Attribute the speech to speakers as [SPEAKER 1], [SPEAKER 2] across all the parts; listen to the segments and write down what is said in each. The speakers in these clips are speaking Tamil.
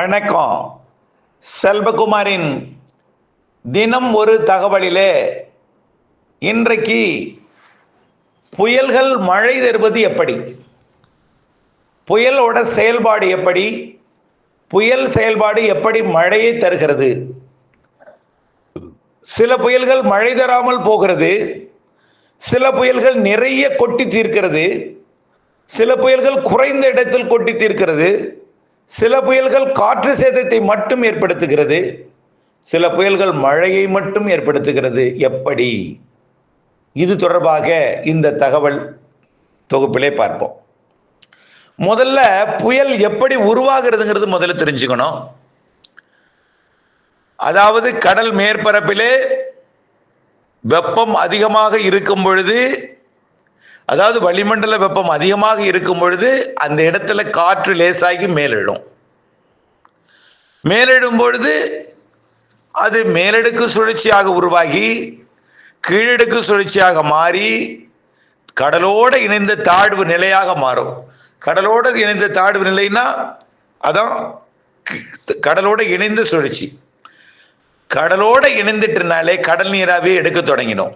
[SPEAKER 1] வணக்கம். செல்வகுமாரின் தினம் ஒரு தகவலிலே இன்றைக்கு புயல்கள் மழை தருவது எப்படி? புயலோட செயல்பாடு எப்படி? புயல் செயல்பாடு எப்படி மழையை தருகிறது? சில புயல்கள் மழை தராமல் போகிறது. சில புயல்கள் நிறைய கொட்டி தீர்க்கிறது. சில புயல்கள் குறைந்த இடத்தில் கொட்டி தீர்க்கிறது. சில புயல்கள் காற்று சேதத்தை மட்டும் ஏற்படுத்துகிறது. சில புயல்கள் மழையை மட்டும் ஏற்படுத்துகிறது. எப்படி? இது தொடர்பாக இந்த தகவல் தொகுப்பிலே பார்ப்போம். முதல்ல புயல் எப்படி உருவாகிறதுங்கிறது முதல்ல தெரிஞ்சுக்கணும். அதாவது கடல் மேற்பரப்பிலே வெப்பம் அதிகமாக இருக்கும் பொழுது அதாவது வளிமண்டல வெப்பம் அதிகமாக இருக்கும் பொழுது அந்த இடத்துல காற்று லேசாகி மேலெழும். மேலெழும் பொழுது அது மேலடுக்கு சுழற்சியாக உருவாகி கீழடுக்கு சுழற்சியாக மாறி கடலோடு இணைந்த தாழ்வு நிலையாக மாறும். கடலோடு இணைந்த தாழ்வு நிலைனா அதான் கடலோடு இணைந்த சுழற்சி. கடலோடு இணைந்துட்டுனாலே கடல் நீராவே எடுக்க தொடங்கினோம்.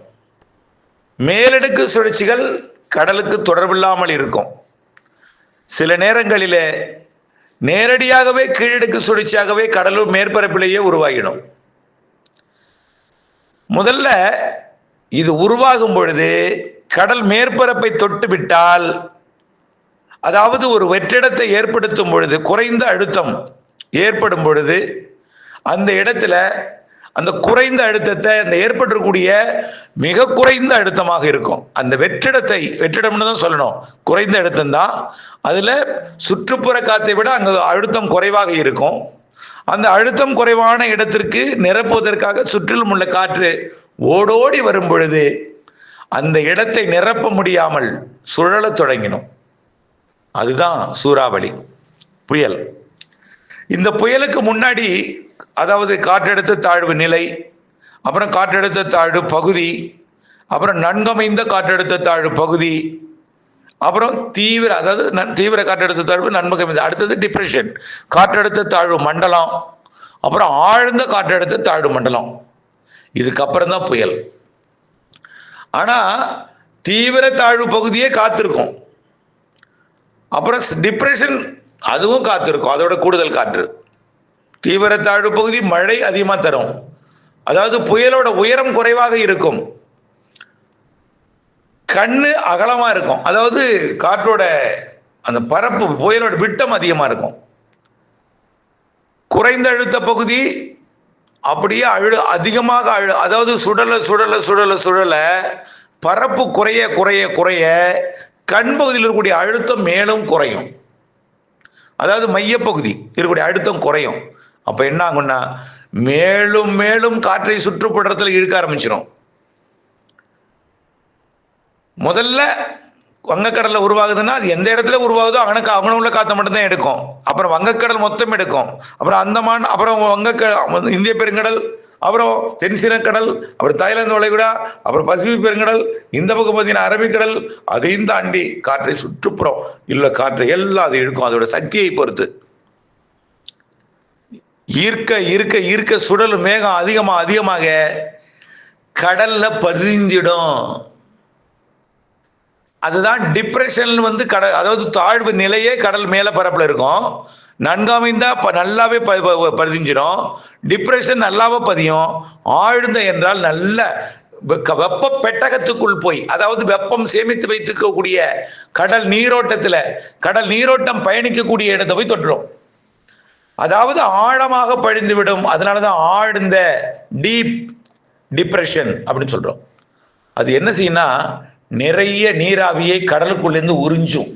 [SPEAKER 1] மேலடுக்கு சுழற்சிகள் கடலுக்கு தொடர்பில்லாமல் இருக்கும். சில நேரங்களிலே நேரடியாகவே கீழடுக்கு சுழற்சியாகவே கடலூர் மேற்பரப்பிலேயே உருவாகிடும். முதல்ல இது உருவாகும் பொழுது கடல் மேற்பரப்பை தொட்டு விட்டால் அதாவது ஒரு வெற்றிடத்தை ஏற்படுத்தும் பொழுது குறைந்த அழுத்தம் ஏற்படும் பொழுது அந்த இடத்துல அந்த குறைந்த அழுத்தத்தை அந்த ஏற்பட்டிருக்கக்கூடிய மிக குறைந்த அழுத்தமாக இருக்கும். அந்த வெற்றிடத்தை வெற்றிடம்னு தான் சொல்லணும். குறைந்த அழுத்தம் தான். அதில் சுற்றுப்புற காத்தை விட அங்கே அழுத்தம் குறைவாக இருக்கும். அந்த அழுத்தம் குறைவான இடத்திற்கு நிரப்புவதற்காக சுற்றிலும் உள்ள காற்று ஓடோடி வரும் பொழுது அந்த இடத்தை நிரப்ப முடியாமல் சுழலத் தொடங்கினோம். அதுதான் சூறாவளி. புயல். இந்த புயலுக்கு முன்னாடி அதாவது காற்றழுத்த தாழ்வு நிலை அப்புறம் காற்றழுத்த தாழ்வு பகுதி அப்புறம் நன்கமைந்த காற்றழுத்த தாழ்வு பகுதி அப்புறம் தீவிர அதாவது தீவிர காற்றழுத்த தாழ்வு நன்மகமைந்த அடுத்தது டிப்ரெஷன் காற்றழுத்த தாழ்வு மண்டலம் அப்புறம் ஆழ்ந்த காற்றழுத்த தாழ்வு மண்டலம். இதுக்கப்புறம் தான் புயல். ஆனால் தீவிர தாழ்வு பகுதியே காத்திருக்கும். அப்புறம் டிப்ரெஷன் அதுவும் காற்று இருக்கும் அதோட கூடுதல் காற்று. தீவிர தாழ்வு பகுதி மழை அதிகமாக தரும். அதாவது புயலோட உயரம் குறைவாக இருக்கும். கண்ணு அகலமாக இருக்கும். அதாவது காற்றோட அந்த பரப்பு புயலோட விட்டம் அதிகமாக இருக்கும். குறைந்த அழுத்த பகுதி அப்படியே அழு அதிகமாக அழு அதாவது சுடல சுடல சுடல சுடல பரப்பு குறைய குறைய குறைய கண் பகுதியில் இருக்கக்கூடிய அழுத்தம் மேலும் குறையும். அதாவது மையப்பகுதி இருக்கக்கூடிய அழுத்தம் குறையும். அப்போ என்ன ஆகும்னா மேலும் மேலும் காற்றை சுற்றுப்புறத்தில் இழுக்க ஆரம்பிச்சிடும் முதல்ல வங்கக்கடலில் உருவாகுதுன்னா அது எந்த இடத்துல உருவாகுதோ அவனுக்கு அங்கே உள்ள காற்றை மட்டும்தான் எடுக்கும். அப்புறம் வங்கக்கடல் மொத்தம் எடுக்கும். அப்புறம் அந்தமான் அப்புறம் வங்கக்க இந்திய பெருங்கடல் அப்புறம் தென்சீனக்கடல் அப்புறம் தாய்லாந்து வளைகுடா அப்புறம் பசிபிக் பெருங்கடல் இந்த பக்கம் பார்த்தீங்கன்னா அரபிக்கடல் அதையும் தாண்டி காற்றை சுற்றுப்புறம் இல்ல காற்றை எல்லாம் அது இழுக்கும். அதோட சக்தியை பொறுத்து. ஈர்க்க ஈர்க்க ஈர்க்க சுடல் மேகம் அதிகமாக அதிகமாக கடல்ல பதிஞ்சிடும். அதுதான் டிப்ரெஷன் வந்து கடல் அதாவது தாழ்வு நிலையே கடல் மேல பரப்புல இருக்கும். நன்கமைந்தா நல்லாவே பதிஞ்சிடும் டிப்ரெஷன் நல்லாவே பதியும். ஆழ்ந்த என்றால் நல்ல வெப்ப பெட்டகத்துக்குள் போய் அதாவது வெப்பம் சேமித்து வைத்துக்கக்கூடிய கடல் நீரோட்டத்தில் கடல் நீரோட்டம் பயணிக்கக்கூடிய இடத்தை போய் தொட்டுரும் அதாவது ஆழமாக பழிந்து விடும் அதனால தான் ஆழ்ந்த டீப் டிப்ரெஷன் அப்படின்னு சொல்கிறோம் அது என்ன செய்யும்னா நிறைய நீராவியை கடலுக்குள்ளேருந்து உறிஞ்சும்.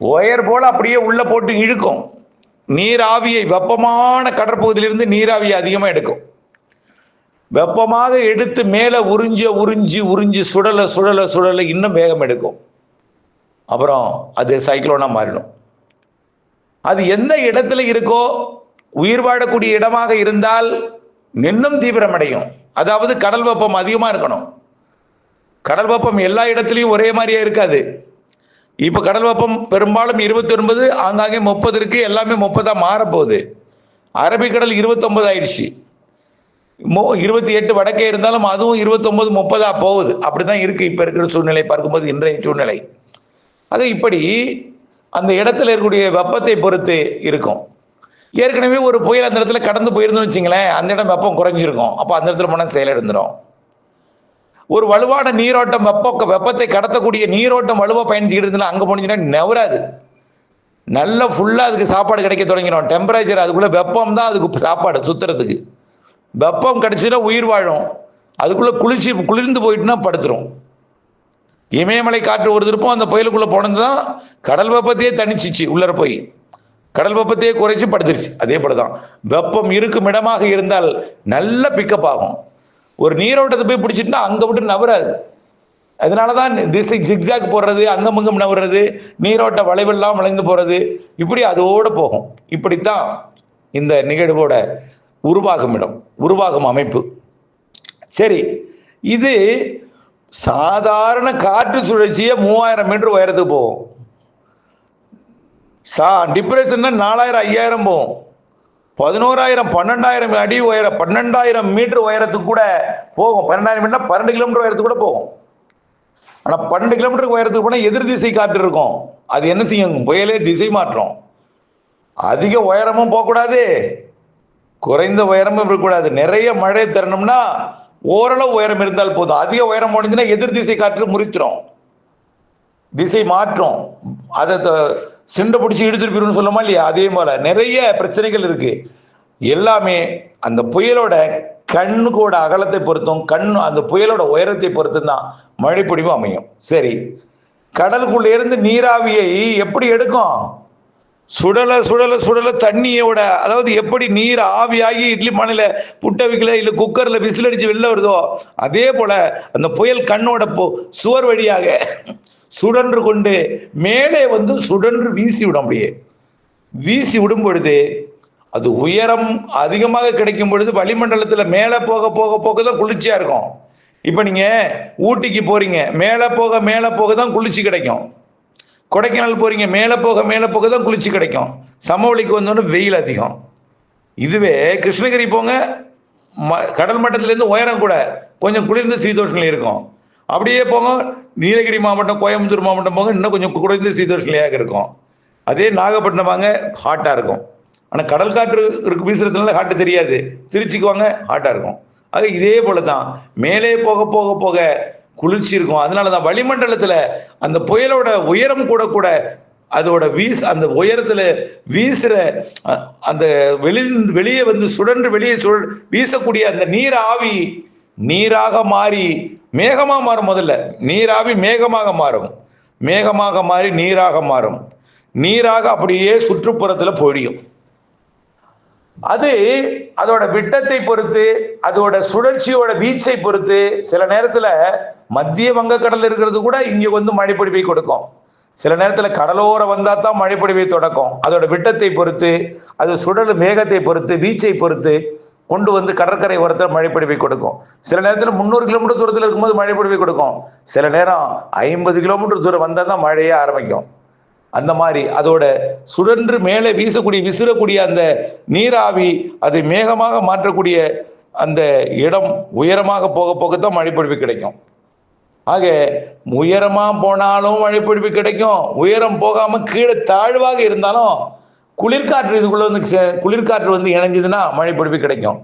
[SPEAKER 1] ஒயர் போல அப்படியே உள்ள போட்டு இழுக்கும். நீராவியை வெப்பமான கடற்பகுதியிலிருந்து நீராவியை அதிகமாக எடுக்கும். வெப்பமாக எடுத்து மேலே உறிஞ்ச உறிஞ்சி உறிஞ்சி சுடல சுடல சுடல இன்னும் வேகம் எடுக்கும். அப்புறம் அது சைக்ளோனா மாறிடும். அது எந்த இடத்துல இருக்கோ உயிர் வாழக்கூடிய இடமாக இருந்தால் இன்னும் தீவிரமடையும். அதாவது கடல் வெப்பம் அதிகமாக இருக்கணும். கடல் வெப்பம் எல்லா இடத்துலையும் ஒரே மாதிரியே இருக்காது. இப்போ கடல் வெப்பம் பெரும்பாலும் இருபத்தி ஒன்பது ஆங்காங்கே முப்பது இருக்கு எல்லாமே முப்பதா மாறப்போகுது. அரபிக்கடல் இருபத்தொன்பது ஆயிடுச்சு. மோ இருபத்தி எட்டு வடக்கே இருந்தாலும் அதுவும் இருபத்தொன்பது முப்பதா போகுது. அப்படிதான் இருக்கு இப்போ இருக்கிற சூழ்நிலை பார்க்கும்போது இன்றைய சூழ்நிலை. அது இப்படி அந்த இடத்துல இருக்கக்கூடிய வெப்பத்தை பொறுத்து இருக்கும். ஏற்கனவே ஒரு புயல் அந்த இடத்துல கடந்து போயிருந்தோம்னு வச்சிங்களேன் அந்த இடம் வெப்பம் குறைஞ்சிருக்கும். அப்போ அந்த இடத்துல போனால் செயலிழந்துடும் ஒரு வலுவான நீரோட்டம் வெப்ப வெப்பத்தை கடத்தக்கூடிய நீரோட்டம் வலுவாக பயணிச்சுக்கிட்டு இருந்தா அங்கே போனீங்கன்னா நவராது. நல்லா ஃபுல்லாக அதுக்கு சாப்பாடு கிடைக்க தொடங்கிடும். டெம்பரேச்சர் அதுக்குள்ளே வெப்பம் தான் அதுக்கு சாப்பாடு சுத்துறதுக்கு. வெப்பம் கிடைச்சினா உயிர் வாழும். அதுக்குள்ளே குளிர்ச்சி குளிர்ந்து போயிட்டுனா படுத்துரும். இமயமலை காற்று ஒரு திருப்பம் அந்த புயலுக்குள்ளே போனது தான் கடல் வெப்பத்தையே தணிச்சிச்சு உள்ளர போய். கடல் வெப்பத்தையே குறைச்சி படுத்துருச்சு. அதே போல தான் வெப்பம் இருக்கும் இடமாக இருந்தால் நல்ல பிக்கப் ஆகும். ஒரு நீரோட்டத்தை போய் பிடிச்சிட்டுனா அங்கே விட்டு நவராது அதனால தான் திசை ஜிக்ஜாக் போடுறது அங்கமங்கம் நவுறது நீரோட்ட வளைவெல்லாம் வளைந்து போறது இப்படி அதோடு போகும். இப்படித்தான் இந்த நிகழ்வோட உருவாகும் இடம் உருவாகும் அமைப்பு. சரி இது சாதாரண காற்று சுழற்சியே மூவாயிரம் மீட்டர் உயரத்துக்கு போகும். சா டிப்ரெஷன்னா நாலாயிரம் ஐயாயிரம் போகும். பதினோராயிரம் பன்னெண்டாயிரம் அடி உயர பன்னெண்டாயிரம் மீட்டர் உயரத்துக்கு கூட போகும். பன்னெண்டாயிரம் மீட்டர் பன்னெண்டு கிலோமீட்டர் உயரத்துக்கு கூட போகும். ஆனால் பன்னெண்டு கிலோமீட்டருக்கு உயரத்துக்கு போனால் எதிர் திசை காற்று இருக்கும். அது என்ன செய்யும்? புயலே திசை மாற்றம். அதிக உயரமும் போகக்கூடாது. குறைந்த உயரமும் இருக்கக்கூடாது. நிறைய மழை தரணும்னா ஓரளவு உயரம் இருந்தால் போதும். அதிக உயரம் போனதுன்னா எதிர் திசை காற்று முறிச்சிடும் திசை மாற்றும். அதை த- சிண்டை பிடிச்சி இழுத்துட்டு போயிருன்னு சொல்லுமா இல்லையா? அதே போல நிறைய பிரச்சனைகள் இருக்கு. எல்லாமே அந்த புயலோட கண்ணுக்கோட அகலத்தை பொறுத்தும் கண் அந்த புயலோட உயரத்தை பொறுத்தும் தான் மழைப்பொழிவு அமையும். சரி. கடலுக்குள்ள இருந்து நீராவியை எப்படி எடுக்கும்? சுடல சுடல சுடல தண்ணியோட அதாவது எப்படி நீர் ஆவியாகி இட்லி பானையில புட்ட வைக்கல இல்ல குக்கர்ல விசில் அடிச்சு வெளில வருதோ அதே போல அந்த புயல் கண்ணோட போ சுவர் வழியாக சுடன்று கொண்டு மேலே வந்து சுடன்று வீசி விடும் அப்படியே. வீசி விடும் பொழுது அது உயரம் அதிகமாக கிடைக்கும் பொழுது வளிமண்டலத்தில் மேலே போக போக போக தான் குளிர்ச்சியாக இருக்கும். இப்போ நீங்கள் ஊட்டிக்கு போகிறீங்க மேலே போக மேலே போக தான் குளிர்ச்சி கிடைக்கும். கொடைக்கானல் போகிறீங்க மேலே போக மேலே போக தான் குளிர்ச்சி கிடைக்கும். சமவெளிக்கு வந்தோடனே வெயில் அதிகம். இதுவே கிருஷ்ணகிரி போங்க ம- கடல் மட்டத்துலேருந்து உயரம் கூட கொஞ்சம் குளிர்ந்த சீதோஷங்கள் இருக்கும். அப்படியே போங்க நீலகிரி மாவட்டம் கோயம்புத்தூர் மாவட்டம் போக இன்னும் கொஞ்சம் குறைந்த சீதோஷ்ணிலையாக இருக்கும். அதே நாகப்பட்டினம் வாங்க ஹாட்டாக இருக்கும். ஆனால் கடல் காற்று இருக்கு வீசுறதுனால ஹாட்டு தெரியாது. திருச்சிக்கு வாங்க ஹாட்டாக இருக்கும். அது இதே போல தான் மேலே போக போக போக குளிர்ச்சி இருக்கும். அதனால தான் வளிமண்டலத்தில் அந்த புயலோட உயரம் கூட கூட அதோட வீஸ் அந்த உயரத்தில் வீசுகிற அந்த வெளி வெளியே வந்து சுழன்று வெளியே சுழ வீசக்கூடிய அந்த நீர் ஆவி நீராக மாறி மேகமா மாறும் முதல்ல. நீராவி மேகமாக மாறும். மேகமாக மாறி நீராக மாறும். நீராக அப்படியே சுற்றுப்புறத்துல பொழியும். அது அதோட விட்டத்தை பொறுத்து அதோட சுழற்சியோட வீச்சை பொறுத்து சில நேரத்துல மத்திய வங்கக்கடல் இருக்கிறது கூட இங்க வந்து மழைப்பொழிவை கொடுக்கும். சில நேரத்துல கடலோரம் வந்தா தான் மழைப்பொழிவை தொடக்கும். அதோட விட்டத்தை பொறுத்து அது சுழல் மேகத்தை பொறுத்து வீச்சை பொறுத்து கொண்டு வந்து கடற்கரை ஓரத்தில் மழைப்பொழிவை கொடுக்கும். சில நேரத்தில் முந்நூறு கிலோமீட்டர் தூரத்தில் இருக்கும்போது மழைப்பொழிவை கொடுக்கும். சில நேரம் ஐம்பது கிலோமீட்டர் தூரம் வந்தால் தான் மழையே ஆரம்பிக்கும். அந்த மாதிரி அதோட சுழன்று மேலே வீசக்கூடிய விசிறக்கூடிய அந்த நீராவி அதை மேகமாக மாற்றக்கூடிய அந்த இடம் உயரமாக போக போக தான் மழைப்பொழிவு கிடைக்கும். ஆக உயரமாக போனாலும் மழைப்பொழிவு கிடைக்கும். உயரம் போகாமல் கீழே தாழ்வாக இருந்தாலும் குளிர்காற்று இதுக்குள்ள வந்து குளிர்காற்று வந்து இணைஞ்சதுன்னா மழைப்பொழிவு கிடைக்கும்.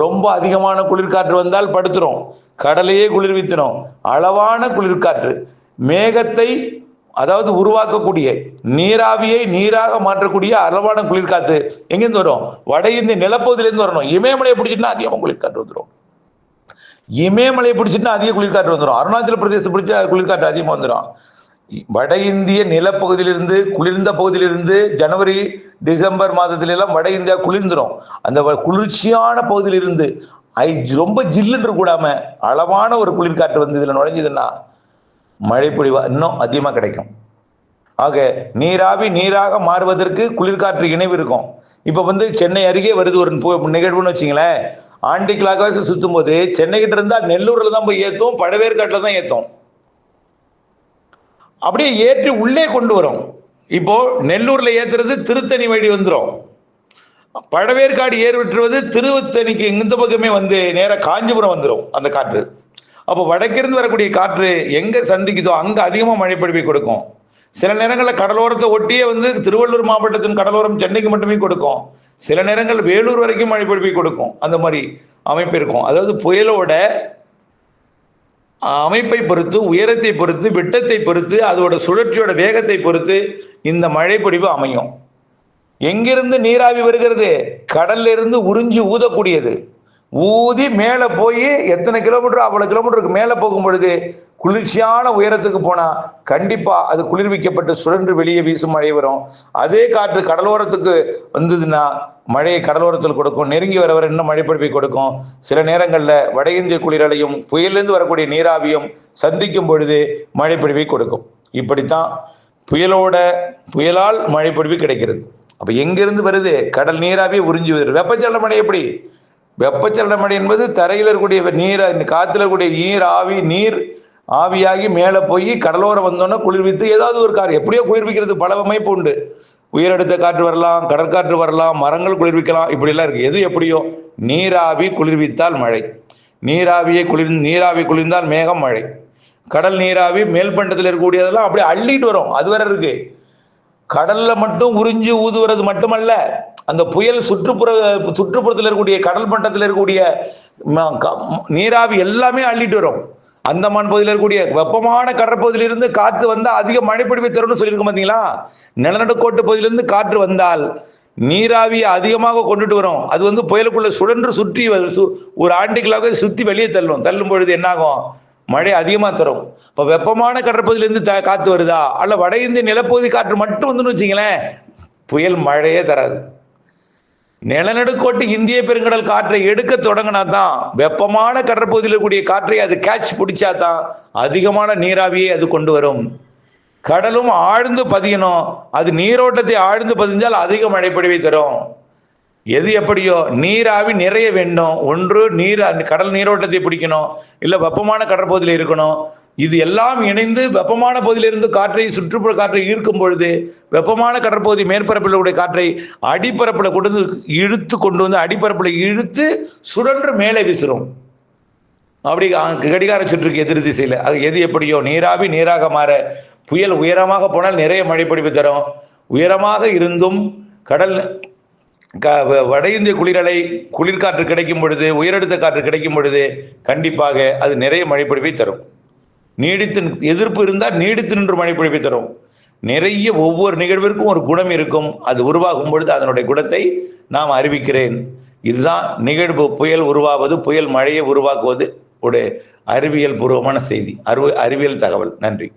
[SPEAKER 1] ரொம்ப அதிகமான குளிர்காற்று வந்தால் படுத்துரும் கடலையே குளிர்வித்திடும் அளவான குளிர்காற்று. மேகத்தை அதாவது உருவாக்கக்கூடிய நீராவியை நீராக மாற்றக்கூடிய அளவான குளிர்காற்று எங்கேருந்து வரும்? வட இந்திய நிலப்பகுதியிலேருந்து வரணும். இமயமலையை பிடிச்சிட்டுனா அதிகமாக குளிர்காற்று வந்துடும் இமயமலையை பிடிச்சிட்டுனா அதிக குளிர்காற்று வந்துடும் அருணாச்சல பிரதேசம் பிடிச்சா குளிர்காற்று அதிகமாக வந்துடும் வட இந்திய நிலப்பகுதியிலிருந்து குளிர்ந்த பகுதியிலிருந்து ஜனவரி டிசம்பர் மாதத்துல எல்லாம் வட இந்தியா குளிர்ந்துடும் அந்த வ- குளிர்ச்சியான பகுதியிலிருந்து ஐ ரொம்ப ஜில்லுன்னு கூடாம அளவான ஒரு குளிர்காற்று வந்து இதில் நுழைஞ்சதுன்னா மழை பொழிவா இன்னும் அதிகமாக கிடைக்கும். ஆக நீராவி நீராக மாறுவதற்கு குளிர்காற்று இணைவு இருக்கும். இப்போ வந்து சென்னை அருகே வருது ஒரு நிகழ்வுன்னு வச்சிங்களேன். ஆண்டி கிளாக்காக சுற்றும் போது சென்னைகிட்ட இருந்தால் நெல்லூரில் தான் போய் ஏற்றும் படவேற்காட்டில் தான் ஏற்றும் அப்படியே ஏற்றி உள்ளே கொண்டு வரும். இப்போ நெல்லூர்ல ஏத்துறது திருத்தணி வழி வந்துடும் பழவேற்காடு ஏர் விட்டுருவது திருத்தணிக்கு இந்த பக்கமே வந்து நேராக காஞ்சிபுரம் வந்துடும் அந்த காற்று. அப்போ வடக்கிருந்து வரக்கூடிய காற்று எங்க சந்திக்குதோ அங்க அதிகமாக மழை பொழிவை கொடுக்கும். சில நேரங்களில் கடலோரத்தை ஒட்டியே வந்து திருவள்ளூர் மாவட்டத்தின் கடலோரம் சென்னைக்கு மட்டுமே கொடுக்கும். சில நேரங்கள் வேலூர் வரைக்கும் மழை பொழிவை கொடுக்கும். அந்த மாதிரி அமைப்பு இருக்கும். அதாவது புயலோட அமைப்பை பொறுத்து உயரத்தை பொறுத்து விட்டத்தை பொறுத்து அதோட சுழற்சியோட வேகத்தை பொறுத்து இந்த மழை அமையும். எங்கிருந்து நீராவி வருகிறது? கடல்ல இருந்து உறிஞ்சி ஊதக்கூடியது. ஊதி மேலே போய் எத்தனை கிலோமீட்டர் அவ்வளோ கிலோமீட்டருக்கு மேலே போகும் பொழுது குளிர்ச்சியான உயரத்துக்கு போனா கண்டிப்பா அது குளிர்விக்கப்பட்டு சுழன்று வெளியே வீசும் மழை வரும். அதே காற்று கடலோரத்துக்கு வந்ததுன்னா மழையை கடலோரத்தில் கொடுக்கும். நெருங்கி வர வர இன்னும் மழைப்பொழிவை கொடுக்கும். சில நேரங்களில் வட இந்திய குளிரலையும் புயலிருந்து வரக்கூடிய நீராவியும் சந்திக்கும் பொழுது மழைப்பொழிவை கொடுக்கும். இப்படித்தான் புயலோட புயலால் மழைப்பொழிவு கிடைக்கிறது. அப்போ எங்கிருந்து வருது? கடல் நீராவே உறிஞ்சி வருது. வெப்பச்சலன மழை எப்படி? வெப்பச்சலன மழை என்பது தரையில் இருக்கக்கூடிய நீர் காற்றுல இருக்கக்கூடிய நீர் ஆவி நீர் ஆவியாகி மேலே போய் கடலோரம் வந்தோன்னா குளிர்வித்து ஏதாவது ஒரு கார் எப்படியோ குளிர்விக்கிறது பல அமைப்பு உண்டு. உயரடுத்த காற்று வரலாம் கடற்காற்று வரலாம் மரங்கள் குளிர்விக்கலாம் இப்படிலாம் இருக்கு. எது எப்படியோ? நீராவி குளிர்வித்தால் மழை. நீராவியை குளிர் நீராவி குளிர்ந்தால் மேகம் மழை. கடல் நீராவி மேல்பண்டத்தில் இருக்கக்கூடியதெல்லாம் அப்படியே அள்ளிட்டு வரும். அது வேற இருக்கு. கடல்ல மட்டும் உறிஞ்சி ஊதுவது மட்டுமல்ல அந்த புயல் சுற்றுப்புற சுற்றுப்புறத்தில் இருக்கக்கூடிய கடல் மட்டத்தில் இருக்கக்கூடிய ம- க- நீராவி எல்லாமே அள்ளிட்டு வரும். அந்தமான் பகுதியில் இருக்கக்கூடிய வெப்பமான கடற்பகுதியிலிருந்து காற்று வந்தால் அதிக மழைப்பொழிவை தரும்னு சொல்லியிருக்க பார்த்தீங்களா நிலநடுக்கோட்டு பகுதியிலிருந்து காற்று வந்தால் நீராவியை அதிகமாக கொண்டுட்டு வரும். அது வந்து புயலுக்குள்ள சுழன்று சுற்றி சு- ஒரு ஆண்டுகளாக சுற்றி வெளியே தள்ளும். தள்ளும் பொழுது என்னாகும்? மழை அதிகமாக தரும். இப்போ வெப்பமான கடற்பகுதியிலிருந்து த- காற்று வருதா? அல்ல வட இந்திய நிலப்பகுதி காற்று மட்டும் வந்துன்னு வச்சிங்களேன் புயல் மழையே தராது. நிலநடுக்கோட்டு இந்திய பெருங்கடல் காற்றை எடுக்க தொடங்கினா தான் வெப்பமான கடற்பகுதியில் கூடிய காற்றை அது கேட்ச் பிடிச்சா தான் அதிகமான நீராவியை அது கொண்டு வரும். கடலும் ஆழ்ந்து பதியணும். அது நீரோட்டத்தை ஆழ்ந்து பதிஞ்சால் அதிக மழைப்பொழிவை தரும். எது எப்படியோ நீராவி நிறைய வேண்டும் ஒன்று நீர் கடல் நீரோட்டத்தை பிடிக்கணும். இல்லை வெப்பமான கடற்பகுதியில் இருக்கணும். இது எல்லாம் இணைந்து வெப்பமான பகுதியிலிருந்து காற்றை சுற்றுப்புற காற்றை ஈர்க்கும் பொழுது வெப்பமான கடற்பகுதி மேற்பரப்பில் உடைய காற்றை அடிப்பரப்பில் கொண்டு வந்து இழுத்து கொண்டு வந்து அடிப்பரப்பில் இழுத்து சுழன்று மேலே வீசுறோம். அப்படி கடிகார சுற்றுக்கு எதிர் திசையில். அது எது எப்படியோ நீராவி நீராக மாற புயல் உயரமாக போனால் நிறைய மழைப்பொழிவு தரும். உயரமாக இருந்தும் கடல் க- வ- வட இந்திய குளிரலை குளிர்காற்று கிடைக்கும் பொழுது உயரடுத்த காற்று கிடைக்கும் பொழுது கண்டிப்பாக அது நிறைய மழைப்பொழிவை தரும். நீடித்து எதிர்ப்பு இருந்தால் நீடித்து நின்று மழை பொழிவை தரும். நிறைய ஒவ்வொரு நிகழ்விற்கும் ஒரு குணம் இருக்கும். அது உருவாகும் பொழுது அதனுடைய குணத்தை நாம் அறிவிக்கிறேன். இதுதான் நிகழ்வு புயல் உருவாவது புயல் மழையை உருவாக்குவது ஒரு அறிவியல் பூர்வமான செய்தி. அறிவு அறிவியல் தகவல். நன்றி.